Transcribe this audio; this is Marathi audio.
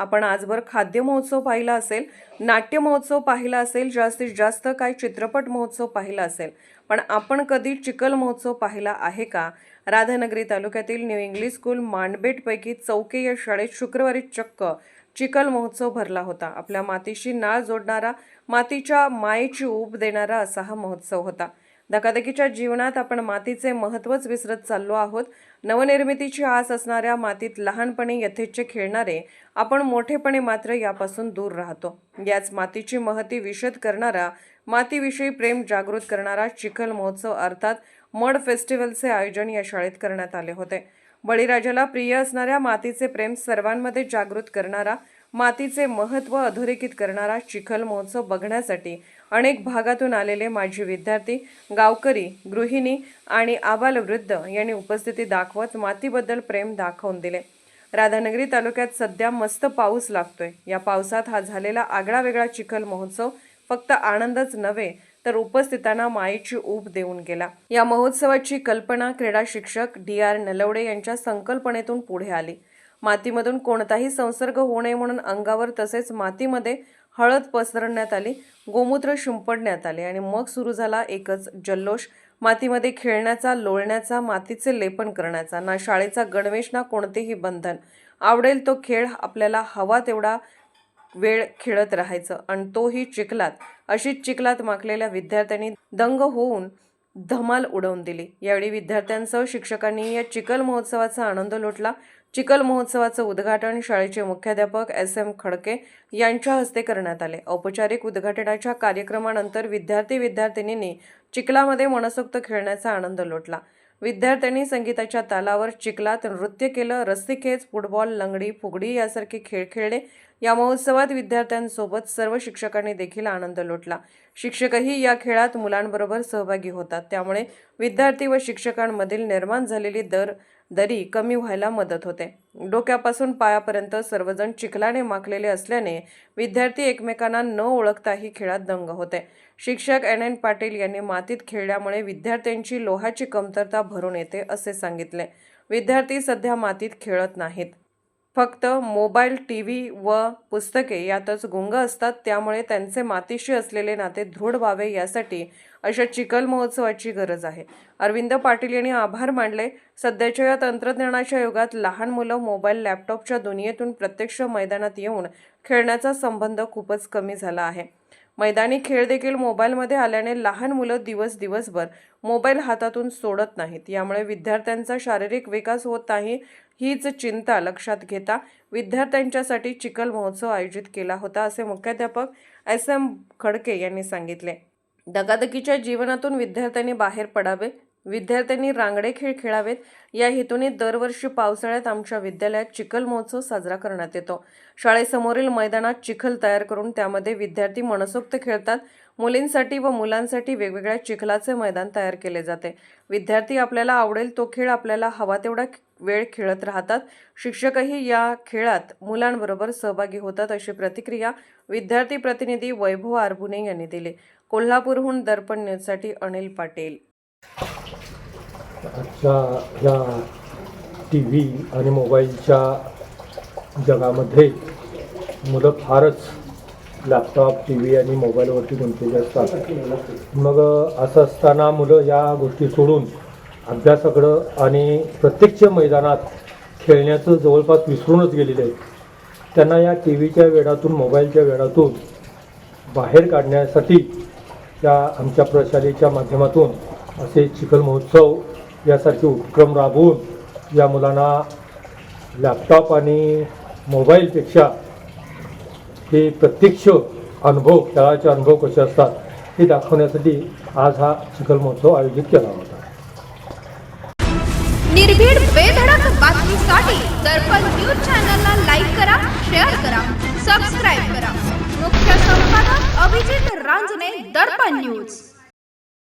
आपण आजवर खाद्य महोत्सव पाहिला असेल नाट्य महोत्सव पाहिला असेल जास्तीत जास्त काही चित्रपट महोत्सव पाहिला असेल पण आपण कधी चिखल महोत्सव पाहिला आहे का? राधानगरी तालुक्यातील न्यू इंग्लिश स्कूल मांडबेटपैकी चौके या शाळेत शुक्रवारी चक्क चिखल महोत्सव भरला होता. आपल्या मातीशी नाळ जोडणारा मातीच्या मायेची ऊब देणारा असा हा महोत्सव होता. धकाधकीच्या जीवनात आपण मातीचे महत्त्वच विसरत चाललो आहोत. नवनिर्मितीची आस असणाऱ्या मातीत लहानपणी यथेच्छ खेळणारे आपण मोठेपणे मात्र यापासून दूर राहतो. याच मातीची महती विशद करणारा मातीविषयी प्रेम जागृत करणारा चिखल महोत्सव अर्थात मड फेस्टिवलचे आयोजन या शाळेत करण्यात आले होते. बळीराजाला प्रिय असणाऱ्या मातीचे प्रेम सर्वांमध्ये जागृत करणारा मातीचे महत्त्व अधोरेखित करणारा चिखल महोत्सव बघण्यासाठी अनेक भागातून आलेले माजी विद्यार्थी गावकरी गृहिणी आणि आबालवृद्ध यांनी उपस्थिती दाखवत मातीबद्दल प्रेम दाखवून दिले. राधानगरी तालुक्यात सध्या मस्त पाऊस लागतोय. या पावसात हा झालेला आगळा वेगळा चिखल महोत्सव फक्त आनंदच नव्हे तर उपस्थितांना मायेची ऊब देऊन गेला. या महोत्सवाची कल्पना क्रीडा शिक्षक डी आर नलवडे यांच्या संकल्पनेतून पुढे आली. मातीमधून कोणताही संसर्ग होऊ नये म्हणून अंगावर तसेच मातीमध्ये हळद पसरण्यात आली गोमूत्र शिंपडण्यात आले आणि मग सुरू झाला एकच जल्लोष. मातीमध्ये खेळण्याचा लोळण्याचा मातीचे लेपन करण्याचा ना शाळेचा गणवेश ना कोणतेही बंधन. आवडेल तो खेळ आपल्याला हवा तेवढा वेळ खेळत राहायचं आणि तोही चिखलात. अशीच चिखलात माखलेल्या विद्यार्थ्यांनी दंग होऊन धमाल उडवून दिली. यावेळी विद्यार्थ्यांसह शिक्षकांनी या चिखल महोत्सवाचा आनंद लुटला. चिखल महोत्सवाचं उद्घाटन शाळेचे मुख्याध्यापक एस एम खडके यांच्या हस्ते करण्यात आले. औपचारिक उद्घाटनाच्या कार्यक्रमानंतर विद्यार्थी विद्यार्थिनींनी चिखलामध्ये मनसोक्त खेळण्याचा आनंद लुटला. विद्यार्थ्यांनी संगीताच्या तालावर चिखलात नृत्य केलं. रस्सीखेच फुटबॉल लंगडी फुगडी यासारखे खेळ खेळले. या महोत्सवात विद्यार्थ्यांसोबत सर्व शिक्षकांनी देखील आनंद लुटला. शिक्षकही या खेळात मुलांबरोबर सहभागी होतात. त्यामुळे विद्यार्थी व शिक्षकांमधील निर्माण झालेली दर दरी कमी व्हायला मदत होते. डोक्यापासून पायापर्यंत सर्वजण चिखलाने माखलेले असल्याने विद्यार्थी एकमेकांना न ओळखताही खेळात दंग होते. शिक्षक एन. एन. पाटील यांनी मातीत खेळल्यामुळे विद्यार्थ्यांची लोहाची कमतरता भरून येते असे सांगितले. विद्यार्थी सध्या मातीत खेळत नाहीत. फक्त मोबाईल टी व्ही व पुस्तके यातच गुंग असतात. त्यामुळे त्यांचे मातीशी असलेले नाते दृढ व्हावे यासाठी अशा चिखल महोत्सवाची गरज आहे. अरविंद पाटील यांनी आभार मानले. सध्याच्या या तंत्रज्ञानाच्या युगात लहान मुलं मोबाईल लॅपटॉपच्या दुनियेतून प्रत्यक्ष मैदानात येऊन खेळण्याचा संबंध खूपच कमी झाला आहे. मैदानी खेळ देखील मोबाईलमध्ये आल्याने लहान मुलं दिवस दिवसभर मोबाईल हातातून सोडत नाहीत. यामुळे विद्यार्थ्यांचा शारीरिक विकास होत नाही हीच चिंता लक्षात घेता विद्यार्थ्यांच्यासाठी चिखल महोत्सव आयोजित केला होता असे मुख्याध्यापक एस एम खडके यांनी सांगितले. दगादगीच्या जीवनातून विद्यार्थ्यांनी बाहेर पडावे विद्यार्थ्यांनी रांगडे खेळ खेळावेत. या हेतूने दरवर्षी पावसाळ्यात आमच्या विद्यालयात चिखल महोत्सव साजरा करण्यात येतो. शाळेसमोरील मैदानात चिखल तयार करून त्यामध्ये विद्यार्थी मनसोक्त खेळतात. मुलींसाठी व मुलांसाठी वेगवेगळ्या चिखलाचे मैदान तयार केले जाते. विद्यार्थी आपल्याला आवडेल तो खेळ आपल्याला हवा तेवढा वेळ खेळत राहतात. शिक्षकही या खेळात मुलांबरोबर सहभागी होतात अशी प्रतिक्रिया विद्यार्थी प्रतिनिधी वैभव आरबुने यांनी दिली. कोल्हापूरहून दर्पण न्यूजसाठी अनिल पाटील. आजच्या या टी व्ही आणि मोबाईलच्या जगामध्ये मुलं फारच लॅपटॉप टी व्ही आणि मोबाईलवरती गुंतलेली असतात. मग असं असताना मुलं या गोष्टी सोडून अभ्यासाकडं आणि प्रत्यक्ष मैदानात खेळण्याचं जवळपास विसरूनच गेलेले आहे त्यांना या टी व्हीच्या वेळातून मोबाईलच्या वेळातून बाहेर काढण्यासाठी या आमच्या प्रशालेच्या माध्यमातून असे चिखल महोत्सव यासारखे उपक्रम राबवून या मुलांना लॅपटॉप आणि मोबाईलपेक्षा हे प्रत्यक्ष अनुभव खेळाचे अनुभव कसे असतात हे दाखवण्यासाठी आज हा चिखल महोत्सव आयोजित केला होता. निर्भीड बेधडक बातमीसाठी दर्पण न्यूज चॅनलला लाईक करा शेअर करा सबस्क्राईब करा. मुख्य संपादक अभिजित रांजणे दर्पण न्यूज.